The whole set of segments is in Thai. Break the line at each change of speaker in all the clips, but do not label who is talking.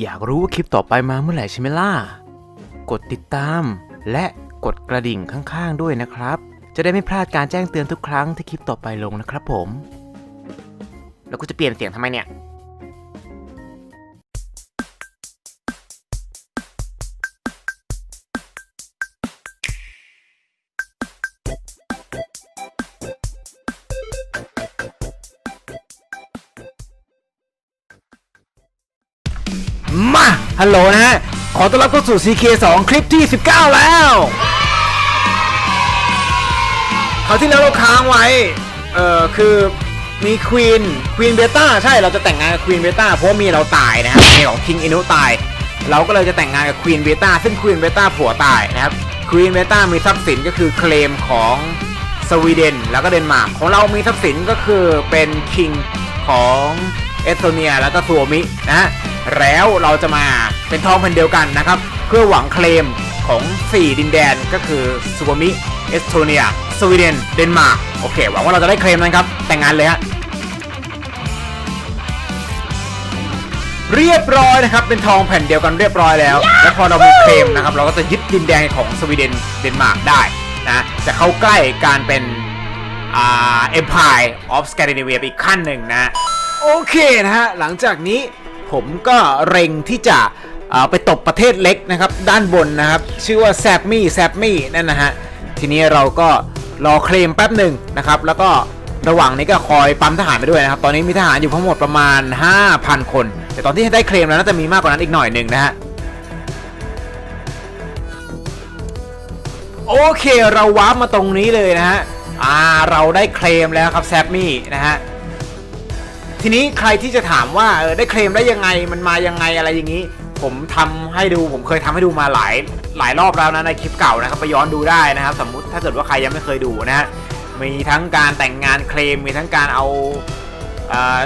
อยากรู้ว่าคลิปต่อไปมาเมื่อไหร่ใช่ไหมล่ะ กดติดตาม และกดกระดิ่งข้างๆด้วยนะครับ จะได้ไม่พลาดการแจ้งเตือนทุกครั้งที่คลิปต่อไปลงนะครับผม แล้วกูจะเปลี่ยนเสียงทำไมเนี่ย มาฮัลโหลนะฮะ ขอต้อนรับเข้าสู่ CK2 คลิปที่ 19 แล้วคราวที่แล้วเราค้างไว้ เอ่อ คือมีควีนควีนเบต้าใช่เราจะแต่งงานกับควีนเบต้าเพราะมีเราตายนะครับมีของคิงอินุตาย เราก็เลยจะแต่งงานกับควีนเบต้าซึ่งควีนเบต้าผัวตายนะครับควีนเบต้ามีทรัพย์สินก็คือเคลมของสวีเดนแล้วก็เดนมาร์กของเรามีทรัพย์สินก็คือเป็นคิงของเอสโตเนียแล้วก็ซัวมินะ แล้วเราจะมาเป็นทองแผ่นเดียวกันนะครับ เพื่อหวังเคลมของ 4 ดินแดนก็คือซัวมิ เอสโตเนีย สวีเดน เดนมาร์ก โอเค หวังว่าเราจะได้เคลมนั้นครับ แต่งงานเลยฮะ เรียบร้อยนะครับ เป็นทองแผ่นเดียวกันเรียบร้อยแล้ว แล้วพอเรามีเคลมนะครับ เราก็จะยึดดินแดนของสวีเดน เดนมาร์กได้นะ จะเข้าใกล้การเป็นอ่า Empire of Scandinavia อีกขั้นหนึ่งนะ โอเคนะฮะ หลังจากนี้ ผมก็เร็งที่จะไปตบประเทศเล็กนะครับ ด้านบนนะครับ ชื่อว่าแซบมี่แซบมี่นั่นนะฮะ ทีนี้เราก็รอเคลมแป๊บหนึ่งนะครับ แล้วก็ระหว่างนี้ก็คอยปั๊มทหารไปด้วยนะครับ ตอนนี้มีทหารอยู่ทั้งหมดประมาณ 5,000 คน แต่ตอนที่ได้เคลมแล้วน่าจะมีมากกว่านั้นอีกหน่อยหนึ่งนะฮะโอเคเราวาร์ปมาตรงนี้เลยนะฮะอ่าเราได้เคลมแล้วครับแซบมี่นะฮะ ทีนี้ใครที่จะถามว่าเออได้เคลมได้ยังไงมันมายังไงอะไรอย่างนี้ ผมทำให้ดูผมเคยทำให้ดูมาหลายหลายรอบแล้วนะในคลิปเก่านะครับไปย้อนดูได้นะครับ สมมุติถ้าเกิดว่าใครยังไม่เคยดูนะฮะมีทั้งการแต่งงานเคลมมีทั้งการเอาเออ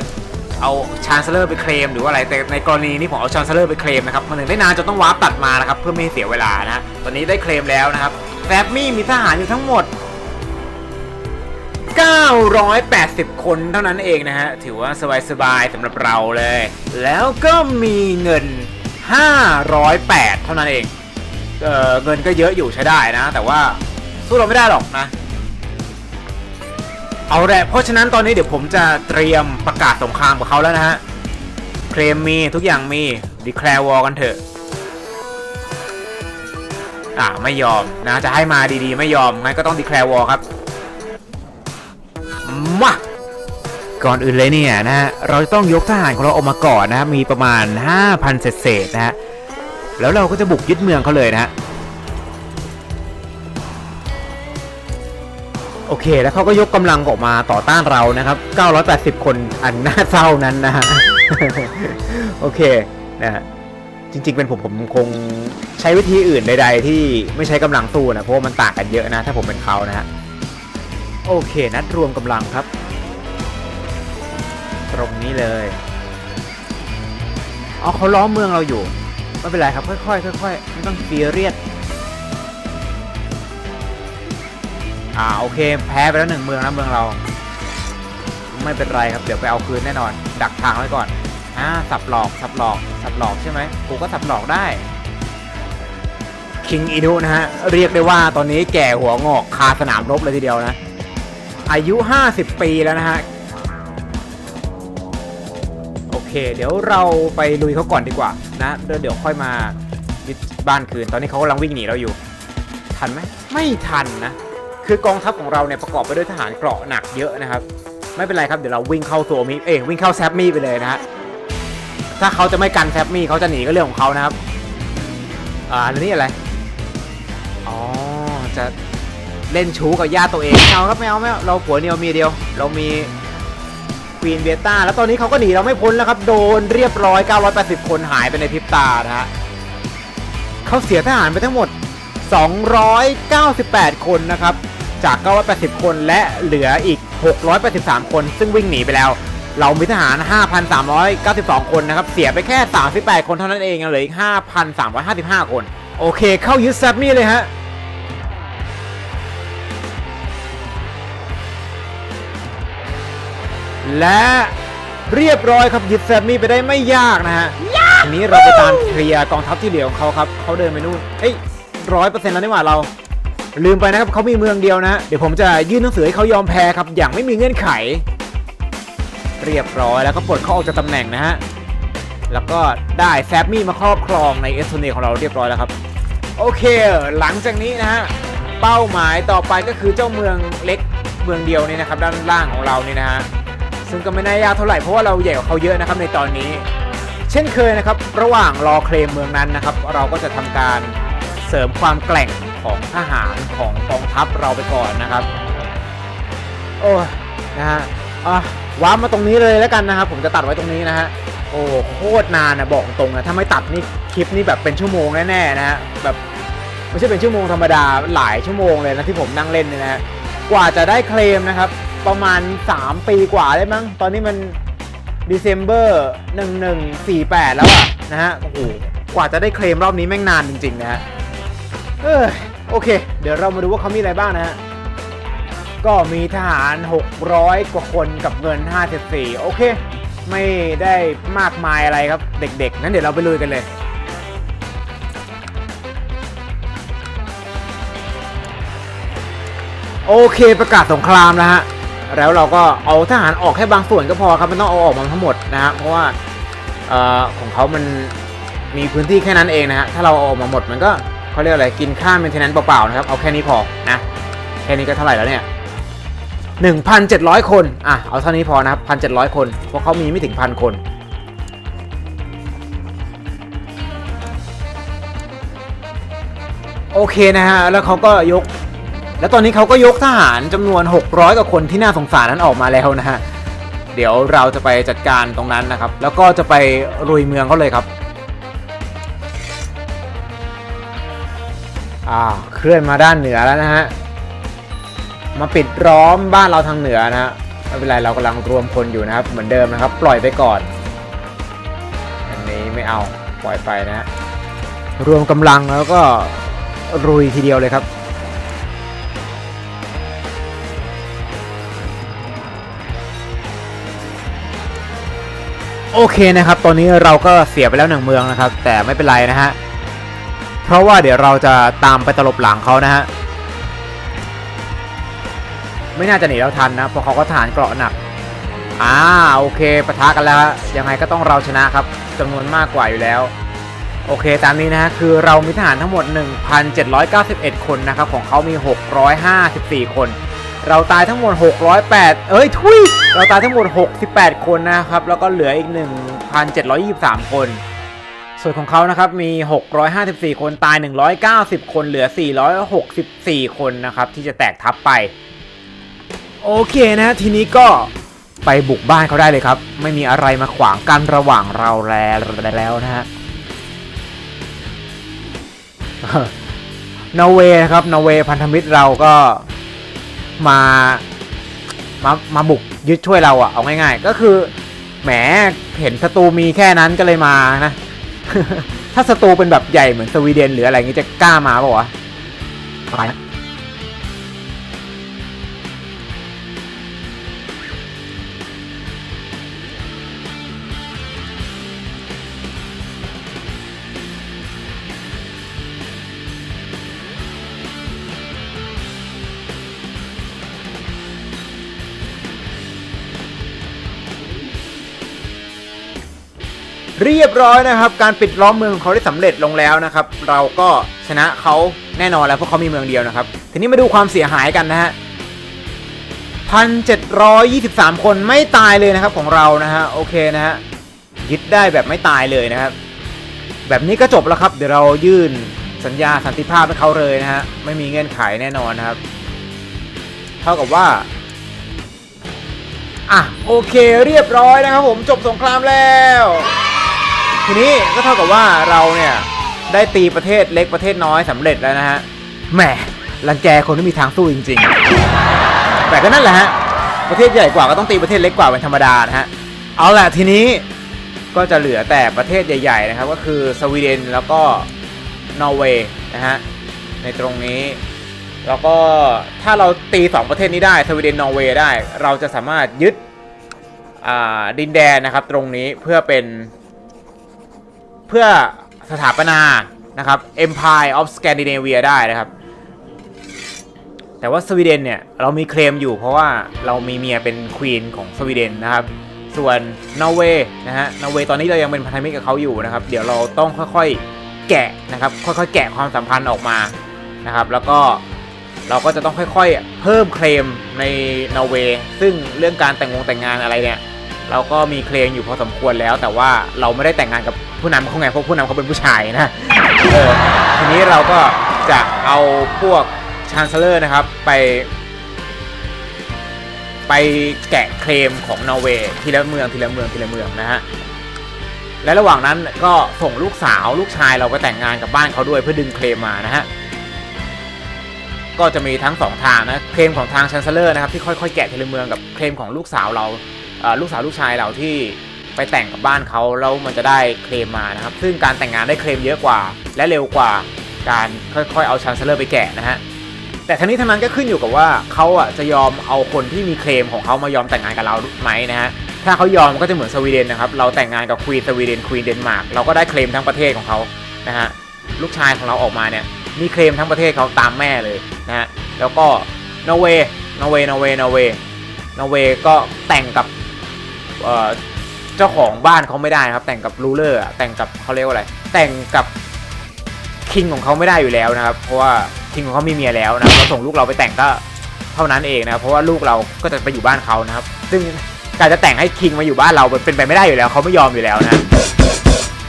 เอาชานเซอร์ไปเคลมหรือว่าอะไรแต่ในกรณีนี้ผมเอาชานเซอร์ไปเคลมนะครับมันถึงได้นานจนต้องวาร์ปตัดมานะครับเพื่อไม่ให้เสียเวลานะตอนนี้ได้เคลมแล้วนะครับแซบมี่มีทหารอยู่ทั้งหมด 980 คนเท่านั้นเองนะฮะ ถือว่าสบายๆสำหรับเราเลย แล้วก็มีเงิน 508 เท่านั้นเองเออเงินก็เยอะอยู่ใช้ได้นะ แต่ว่าสู้เราไม่ได้หรอกนะ เอาแหละเพราะฉะนั้นตอนนี้เดี๋ยวผมจะเตรียมประกาศสงครามกับเขาแล้วนะฮะ เคลมมีทุกอย่างมี declare war กันเถอะอ่าไม่ยอมนะจะให้มาดีๆ ไม่ยอมงั้นก็ต้อง declare war ครับ มาก่อนอื่นเลยเนี่ยนะฮะเราจะต้องยกทหารของเราออกมาก่อนนะมีประมาณ 5,000 เศษๆนะฮะ แล้วเราก็จะบุกยึดเมืองเขาเลยนะฮะ โอเค แล้วเขาก็ยกกำลังออกมาต่อต้านเรานะครับ 980 คนอันน่าเศร้านั้นนะฮะ โอเคนะฮะจริง ๆ เป็นผมผมคงใช้วิธีอื่นใด ๆ ที่ไม่ใช้กำลังสู้นะเพราะว่ามันต่างกันเยอะนะ ถ้าผมเป็นเขานะฮะ โอเค นัดรวมกำลังครับ ตรงนี้เลยเอาเขาล้อมเมืองเราอยู่ ไม่เป็นไรครับ ค่อยๆค่อยๆไม่ต้องซีเรียสอ่าโอเค แพ้ไปแล้วหนึ่งเมืองนะเมืองเรา ไม่เป็นไรครับ เดี๋ยวไปเอาคืนแน่นอน ดักทางไว้ก่อนอ่าสับหลอกสับหลอกสับหลอกใช่ไหมกูก็สับหลอกได้คิงอินุนะฮะ เรียกได้ว่าตอนนี้แก่หัวงอกคาสนามรบเลยทีเดียวนะ อายุ 50 ปีแล้วนะฮะ โอเค เดี๋ยวเราไปลุยเขาก่อนดีกว่านะเดี๋ยวค่อยมายึดบ้านคืน ตอนนี้เขากำลังวิ่งหนีเราอยู่ ทันไหมไม่ทันนะ คือกองทัพของเราเนี่ยประกอบไปด้วยทหารเกราะหนักเยอะนะครับ ไม่เป็นไรครับเดี๋ยวเราวิ่งเข้าตัวมีเอ้วิ่งเข้าแซปมี่ไปเลยนะฮะถ้าเขาจะไม่กันแซปมี่เขาจะหนีก็เรื่องของเขานะครับ อ่าแล้วนี่อะไร อ๋อ จะ เล่นชู้กับญาติตัวเองไม่เอาครับไม่เอาไม่เอาเราผัวเดียวมีเดียว เรามีควีนเบต้าแล้วตอนนี้เขาก็หนีเราไม่พ้นแล้วครับ โดนเรียบร้อย 980 คนหายไปในพริบตานะฮะเขาเสียทหารไปทั้งหมด 298 คนนะครับ จาก 980 คนและเหลืออีก 683 คน ซึ่งวิ่งหนีไปแล้ว เรามีทหาร 5,392 คนนะครับ เสียไปแค่ 38 คนเท่านั้นเองเหลืออีก 5,355 คน โอเค เข้ายึดแซปมี่เลยฮะ และเรียบร้อยครับยึดแซมมี่ไปได้ไม่ยากนะฮะทีนี้เราไปตามเคลียร์กองทัพที่เหลือของเขาครับเขาเดินไปนู่นเอ้ยร้อยเปอร์เซ็นต์แล้วนี่หว่าเรา ลืมไปนะครับเขามีเมืองเดียวนะ เดี๋ยวผมจะยื่นหนังสือให้เขายอมแพ้ครับ อย่างไม่มีเงื่อนไข เรียบร้อยแล้วก็ปลดเขาออกจากตำแหน่งนะฮะแล้วก็ได้แซฟมี่มาครอบครองในเอสโตเนียของเราเรียบร้อยแล้วครับ โอเค หลังจากนี้นะฮะเป้าหมายต่อไปก็คือเจ้าเมืองเล็กเมืองเดียวนี่นะครับ ด้านล่างของเรานี่นะฮะ ซึ่งก็ไม่น่ายากเท่าไหร่เพราะว่าเราใหญ่กว่าเขาเยอะนะครับในตอนนี้ เช่นเคยนะครับ ระหว่างรอเคลมเมืองนั้นนะครับ เราก็จะทำการเสริมความแกร่งของทหารของกองทัพเราไปก่อนนะครับ โอ้นะฮะอะว้ามาตรงนี้เลยแล้วกันนะครับ ผมจะตัดไว้ตรงนี้นะฮะโอ้โคตรนานนะบอกตรงนะถ้าไม่ตัดนี่คลิปนี้แบบเป็นชั่วโมงแน่ๆนะฮะแบบไม่ใช่เป็นชั่วโมงธรรมดาหลายชั่วโมงเลยนะที่ผมนั่งเล่นเนี่ยนะฮะกว่าจะได้เคลมนะครับ ประมาณ 3 ปีกว่าได้มั้ง ตอนนี้มัน December 1148 แล้วอะนะฮะ โอ้โห กว่าจะได้เคลมรอบนี้แม่งนานจริงๆนะฮะเออโอเค เดี๋ยวเรามาดูว่าเขามีอะไรบ้างนะฮะ ก็มีทหาร 600 กว่าคนกับเงิน 54 โอเค ไม่ได้มากมายอะไรครับเด็กๆงั้นเดี๋ยวเราไปลุยกันเลยโอเคประกาศสงครามนะฮะ แล้วเราก็เอาทหารออกแค่บางส่วนก็พอครับไม่ต้องเอาออกมาทั้งหมดนะฮะเพราะว่าออของเขามันมีพื้นที่แค่นั้นเองนะฮะถ้าเราเอาออกมาหมดมันก็เขาเรียกอะไรกินค่าเมนเทนแนนซ์เปล่าๆนะครับเอาแค่นี้พอนะแค่นี้ก็เท่าไหร่แล้วเนี่ย1,700 คน อะ เอาเท่านี้พอนะครับ 1,700 คน เพราะเขามีไม่ถึงพันคน โอเคนะฮะ แล้วเขาก็ยก แล้วตอนนี้เขาก็ยกทหารจำนวน 600 กว่าคนที่น่าสงสารนั้นออกมาแล้วนะฮะ เดี๋ยวเราจะไปจัดการตรงนั้นนะครับ แล้วก็จะไปรุยเมืองเขาเลยครับ อ่า เคลื่อนมาด้านเหนือแล้วนะฮะ มาปิดล้อมบ้านเราทางเหนือนะฮะ ไม่เป็นไรเรากำลังรวมคนอยู่นะครับ เหมือนเดิมนะครับ ปล่อยไปก่อน อันนี้ไม่เอา ปล่อยไปนะฮะ รวมกำลังแล้วก็รุยทีเดียวเลยครับ โอเคนะครับ ตอนนี้เราก็เสียไปแล้วหนึ่งเมืองนะครับ แต่ไม่เป็นไรนะฮะ เพราะว่าเดี๋ยวเราจะตามไปตลบหลังเขานะฮะ ไม่น่าจะหนีเราทันนะ เพราะเขาก็ฐานเกราะหนัก อ่า โอเคปะทะกันแล้วยังไงก็ต้องเราชนะครับจำนวนมากกว่าอยู่แล้ว โอเค ตามนี้นะฮะ คือเรามีทหารทั้งหมด 1,791 คนนะครับ ของเขามี 654 คน เราตายทั้งหมด 608 เอ้ยทุย เราตายทั้งหมด 68 คนนะครับ แล้วก็เหลืออีก 1,723 คน ส่วนของเขานะครับ มี 654 คนตาย 190 คนเหลือ 464 คนนะครับ ที่จะแตกทับไป โอเคนะ ทีนี้ก็ไปบุกบ้านเขาได้เลยครับ ไม่มีอะไรมาขวางกันระหว่างเราแล้วแล้วนะฮะนอร์เวย์ครับนอร์เวย์พันธมิตรเราก็ มามามาบุกยึดช่วยเราอะเอาง่ายๆ ก็คือแหมเห็นศัตรูมีแค่นั้นก็เลยมานะ ถ้าศัตรูเป็นแบบใหญ่เหมือนสวีเดนหรืออะไรงี้จะกล้ามาปล่าวะไปนะ เรียบร้อยนะครับ การปิดล้อมเมืองของเขาได้สำเร็จลงแล้วนะครับ เราก็ชนะเขาแน่นอนแล้วเพราะเขามีเมืองเดียวนะครับ ทีนี้มาดูความเสียหายกันนะฮะพันเจ็ดร้อยยี่สิบสามคนไม่ตายเลยนะครับของเรานะฮะโอเคนะฮะยึดได้แบบไม่ตายเลยนะครับ แบบนี้ก็จบแล้วครับ เดี๋ยวเรายื่นสัญญาสันติภาพให้เขาเลยนะฮะไม่มีเงื่อนไขแน่นอนนะครับ เท่ากับว่าอะโอเคเรียบร้อยนะครับผมจบสงครามแล้ว ทีนี้ก็เท่ากับว่าเราเนี่ยได้ตีประเทศเล็กประเทศน้อยสำเร็จแล้วนะฮะแหมรังแกคนที่มีทางสู้จริง ๆ แต่ก็นั่นแหละฮะประเทศใหญ่กว่าก็ต้องตีประเทศเล็กกว่าเป็นธรรมดานะฮะเอาล่ะทีนี้ก็จะเหลือแต่ประเทศใหญ่ ๆ นะครับ ก็คือสวีเดนแล้วก็นอร์เวย์นะฮะในตรงนี้ แล้วก็ถ้าเราตี 2 ประเทศนี้ได้สวีเดนนอร์เวย์ได้ เราจะสามารถยึดดินแดนนะครับตรงนี้เพื่อเป็น เพื่อสถาปนานะครับ Empire of Scandinavia ได้นะครับ แต่ว่าสวีเดนเนี่ยเรามีเคลมอยู่เพราะว่าเรามีเมียเป็นควีนของสวีเดนนะครับ ส่วนนอร์เวย์นะฮะนอร์เวย์ตอนนี้เรายังเป็นพันธมิตรกับเขาอยู่นะครับ เดี๋ยวเราต้องค่อยๆแกะนะครับ ค่อยๆแกะความสัมพันธ์ออกมานะครับ แล้วก็เราก็จะต้องค่อยๆ เพิ่มเคลมในนอร์เวย์ซึ่งเรื่องการแต่งงงแต่งงานอะไรเนี่ย เราก็มีเคลมอยู่พอสมควรแล้ว แต่ว่าเราไม่ได้แต่งงานกับ ผู้นำเขาไงเพราะผู้นำเขาเป็นผู้ชายนะเออทีนี้เราก็จะเอาพวกชานเซเลอร์นะครับไป ไปแกะเคลมของนอร์เวย์ทีละเมืองทีละเมืองทีละเมืองนะฮะและระหว่างนั้นก็ส่งลูกสาวลูกชายเราไปแต่งงานกับบ้านเขาด้วยเพื่อดึงเคลมมานะฮะก็จะมีทั้งสองทางนะเคลมของทางชันเซเลอร์นะครับที่ค่อยๆ แกะทีละเมืองกับเคลมของลูกสาวเราลูกสาวลูกชายเราที่ ไปแต่งกับบ้านเขาแล้วมันจะได้เคลมมานะครับ ซึ่งการแต่งงานได้เคลมเยอะกว่า และเร็วกว่าการค่อยๆเอาชันเซเลอร์ไปแกะนะฮะแต่ทั้งนี้ทั้งนั้นก็ขึ้นอยู่กับว่าเขาอะจะยอมเอาคนที่มีเคลมของเขามายอมแต่งงานกับเราไหมนะฮะถ้าเขายอมก็จะเหมือนสวีเดนนะครับเราแต่งงานกับควีนสวีเดนควีนเดนมาร์กเราก็ได้เคลมทั้งประเทศของเขานะฮะลูกชายของเราออกมาเนี่ยมีเคลมทั้งประเทศเขาตามแม่เลยนะฮะแล้วก็นอร์เวย์นอร์เวย์นอร์เวย์นอร์เวย์นอร์เวย์ก็แต่งกับ เจ้าของบ้านเขาไม่ได้นะครับ แต่งกับรูเลอร์แต่งกับเขาเรียกว่าอะไร แต่งกับคิงของเขาไม่ได้อยู่แล้วนะครับ เพราะว่าคิงของเขามีเมียแล้วนะครับเราส่งลูกเราไปแต่งก็เท่านั้นเองนะครับเพราะว่าลูกเราก็จะไปอยู่บ้านเขานะครับ ซึ่งการจะแต่งให้คิงมาอยู่บ้านเราเป็นไปไม่ได้อยู่แล้วเขาไม่ยอมอยู่แล้วนะ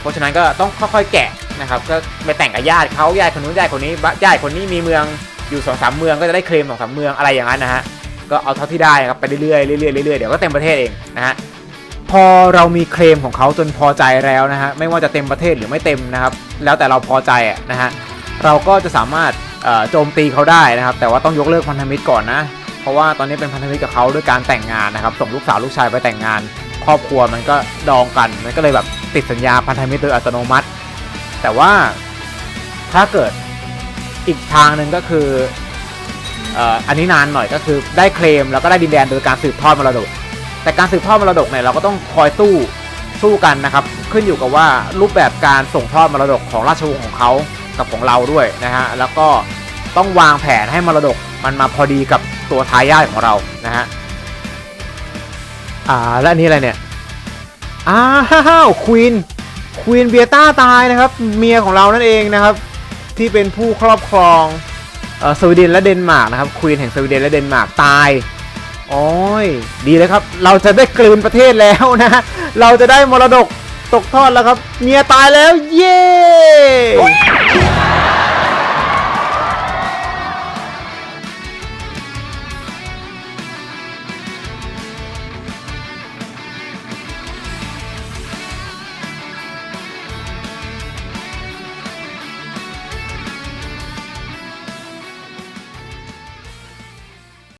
เพราะฉะนั้นก็ต้องค่อยๆแกะนะครับก็ไปแต่งกับญาติเขาญาติคนนู้นญาติคนนี้ญาติคนนี้มีเมืองอยู่สองสามเมืองก็จะได้เคลมสองสามเมืองอะไรอย่างนั้นนะฮะก็เอาเท่าที่ได้ครับไปเรื่อยๆเรื่อยๆเรื่อยๆเดี๋ยวก็เต็มประเทศเองนะฮะ พอเรามีเคลมของเขาจนพอใจแล้วนะฮะไม่ว่าจะเต็มประเทศหรือไม่เต็มนะครับ แล้วแต่เราพอใจอะนะฮะเราก็จะสามารถโจมตีเขาได้นะครับ แต่ว่าต้องยกเลิกพันธมิตรก่อนนะเพราะว่าตอนนี้เป็นพันธมิตรกับเขาด้วยการแต่งงานนะครับ ส่งลูกสาวลูกชายไปแต่งงาน ครอบครัวมันก็ดองกันมันก็เลยแบบติดสัญญาพันธมิตรโดยอัตโนมัติ แต่ว่าถ้าเกิดอีกทางหนึ่งก็คืออออันนี้นานหน่อยก็คือได้เคลมแล้วก็ได้ดินแดนโดยการสืบทอดมรดก แต่การสืบทอดมรดกเนี่ยเราก็ต้องคอยสู้สู้กันนะครับ ขึ้นอยู่กับว่ารูปแบบการส่งทอดมรดกของราชวงศ์ของเขากับของเราด้วยนะฮะแล้วก็ต้องวางแผนให้มรดกมันมาพอดีกับตัวทายาทของเรานะฮะอ่าแล้วอันนี้อะไรเนี่ยอ้าวควีนควีนเบียต้าตายนะครับเมียของเรานั่นเองนะครับ ที่เป็นผู้ครอบครองสวีเดนและเดนมาร์กนะครับควีนแห่งสวีเดนและเดนมาร์กตาย โอ้ยดีเลยครับ เราจะได้กลืนประเทศแล้วนะ เราจะได้มรดกตกทอดแล้วครับ เมียตายแล้ว เย้